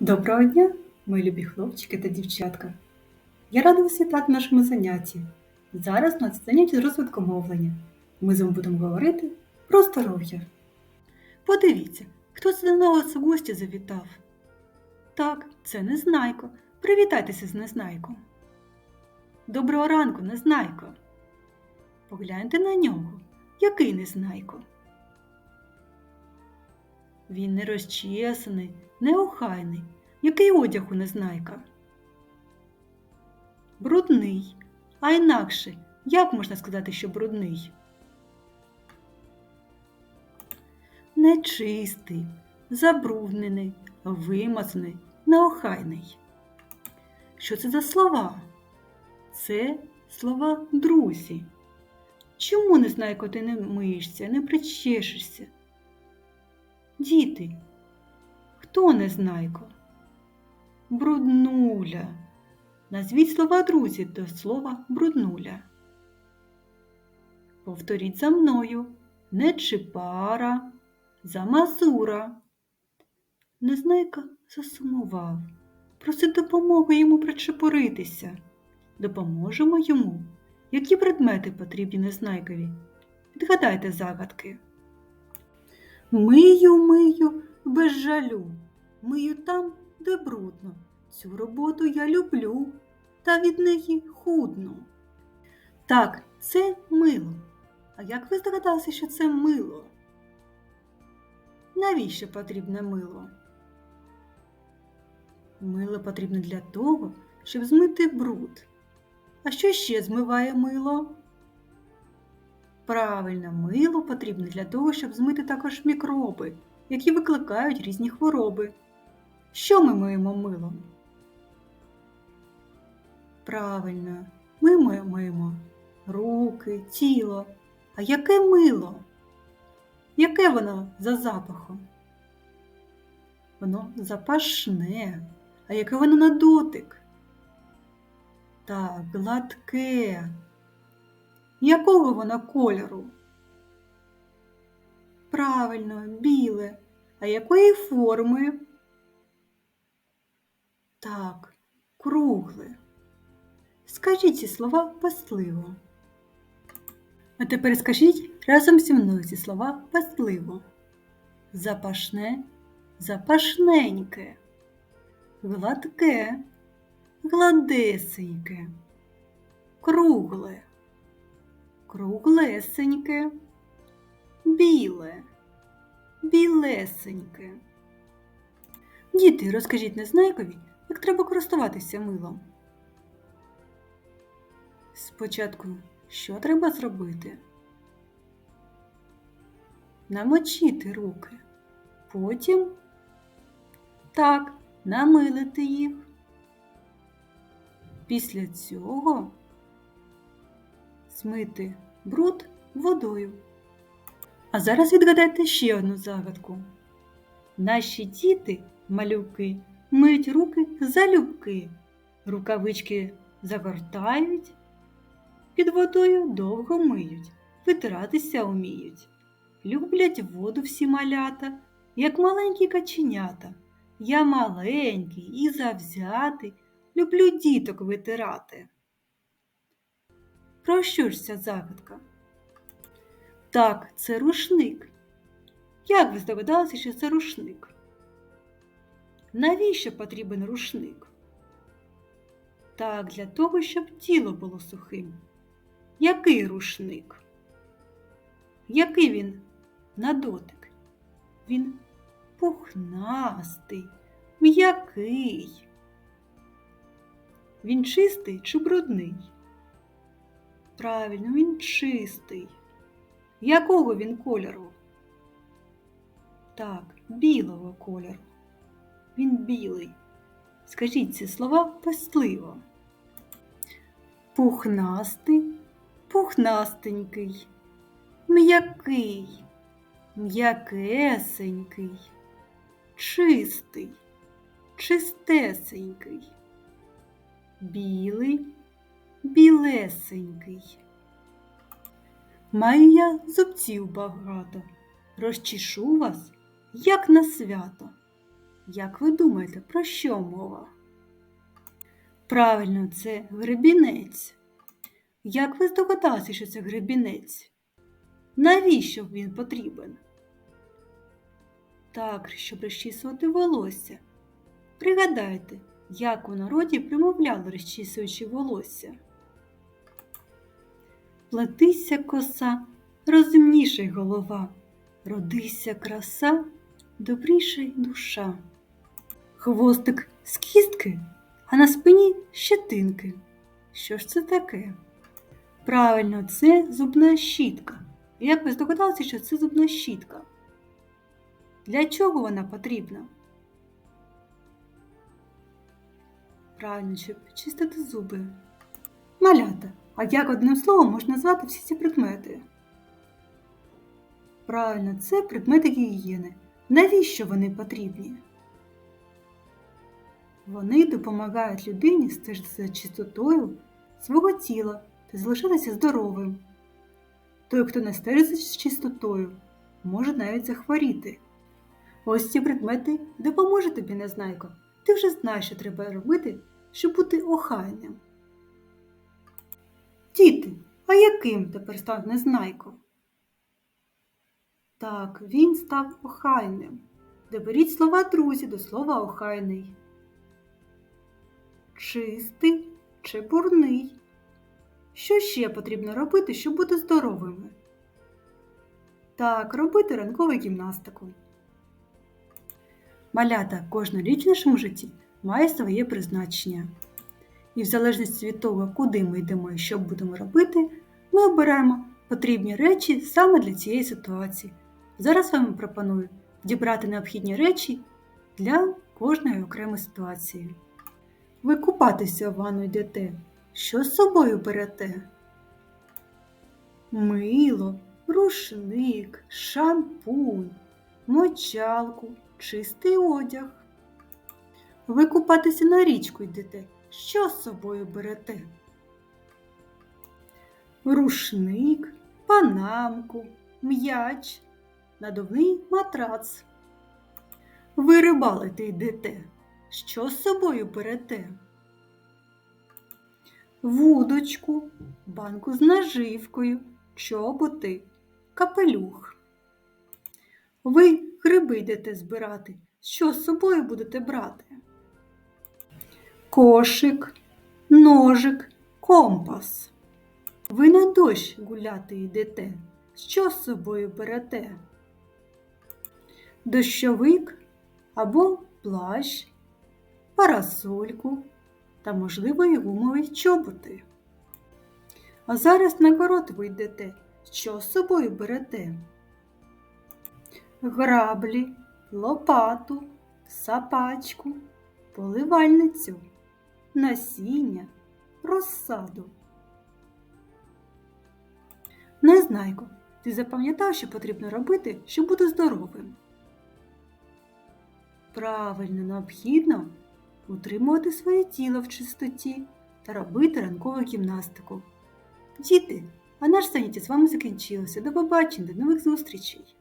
Доброго дня, мої любі хлопчики та дівчатка. Я рада вас вітати в нашому занятті. Зараз у нас заняття з розвитку мовлення. Ми з вами будемо говорити про здоров'я. Подивіться, хто це до нас в гості завітав. Так, це Незнайко. Привітайтеся з Незнайком. Доброго ранку, Незнайко. Погляньте на нього. Який Незнайко? Він не розчесаний, неохайний. Який одяг у незнайка? Брудний. А інакше, як можна сказати, що брудний? Нечистий, забруднений, вимазаний, неохайний. Що це за слова? Це слова друзі. Чому незнайко ти не миєшся, не причешешся? Діти, хто незнайко? Бруднуля. Назвіть слова друзі до слова бруднуля. Повторіть за мною нечипара, замазура. Незнайка засумував, просить допомоги йому причепуритися. Допоможемо йому. Які предмети потрібні незнайкові? Відгадайте загадки. Мию, мию без жалю, мию там, де брудно. Цю роботу я люблю, та від неї худну. Так, це мило. А як ви здогадалися, що це мило? Навіщо потрібне мило? Мило потрібно для того, щоб змити бруд. А що ще змиває мило? Правильно, мило потрібно для того, щоб змити також мікроби, які викликають різні хвороби. Що ми миємо милом? Правильно, ми миємо руки, тіло. А яке мило? Яке воно за запахом? Воно запашне. А яке воно на дотик? Так, гладке. Якого воно кольору? Правильно, біле. А якої форми? Так, кругле. Скажіть ці слова пасливо. А тепер скажіть разом зі мною ці слова пасливо. Запашне, запашненьке, гладке, гладесеньке, кругле, круглесеньке, біле, білесеньке. Діти, розкажіть незнайкові, як треба користуватися милом. Спочатку що треба зробити? Намочити руки. Потім так, намилити їх. Після цього змити бруд водою. А зараз відгадайте ще одну загадку. Наші діти, малюки, миють руки залюбки, рукавички загортають, під водою довго миють, витиратися вміють. Люблять воду всі малята, як маленькі каченята. Я маленький і завзятий, люблю діток витирати. Про що ж ця загадка? Так, це рушник. Як ви здогадалися, що це рушник? Навіщо потрібен рушник? Так, для того, щоб тіло було сухим. Який рушник? Який він на дотик? Він пухнастий, м'який. Він чистий чи брудний? Правильно, він чистий. Якого він кольору? Так, білого кольору. Він білий. Скажіть ці слова пастливо. Пухнастий, пухнастенький, м'який, м'якесенький, чистий, чистесенький, білий, білесенький. Маю я зубців багато, розчішу вас, як на свято. Як ви думаєте, про що мова? Правильно, це гребінець. Як ви здогадалися, що це гребінець? Навіщо він потрібен? Так, щоб розчісувати волосся. Пригадайте, як у народі примовляли, розчісуючи волосся. Плетися коса, розумніша голова, родися краса, добріша душа. Хвостик з кістки, а на спині щетинки. Що ж це таке? Правильно, це зубна щітка. Як ви здогадалися, що це зубна щітка? Для чого вона потрібна? Правильно, щоб чистити зуби. Малята. А як одним словом можна назвати всі ці предмети? Правильно, це предмети гігієни. Навіщо вони потрібні? Вони допомагають людині стежити за чистотою свого тіла та залишатися здоровим. Той, хто не стежить за чистотою, може навіть захворіти. Ось ці предмети допоможуть тобі, незнайко. Ти вже знаєш, що треба робити, щоб бути охайним. Діти, а яким тепер став незнайко? Так, він став охайним. Доберіть слова друзі до слова охайний. Чистий чи бурний. Що ще потрібно робити, щоб бути здоровими? Так, робити ранкову гімнастику. Малята, кожна річ в нашому житті має своє призначення. І в залежності від того, куди ми йдемо і що будемо робити, ми обираємо потрібні речі саме для цієї ситуації. Зараз вам пропоную дібрати необхідні речі для кожної окремої ситуації. Ви купатися в ванну йдете. Що з собою берете? Мило, рушник, шампунь, мочалку, чистий одяг. Ви купатися на річку йдете. Що з собою берете? Рушник, панамку, м'яч, надувний матрац. Ви рибалити йдете. Що з собою берете? Вудочку, банку з наживкою, чоботи, капелюх. Ви гриби йдете збирати. Що з собою будете брати? Кошик, ножик, компас. Ви на дощ гуляти йдете. Що з собою берете? Дощовик або плащ, парасольку та, можливо, і гумові чоботи. А зараз на город ви йдете. Що з собою берете? Граблі, лопату, сапачку, поливальницю, насіння, розсаду. Незнайко, ти запам'ятав, що потрібно робити, щоб бути здоровим? Правильно, необхідно утримувати своє тіло в чистоті та робити ранкову гімнастику. Діти, а наш заняття з вами закінчилося. До побачення, до нових зустрічей!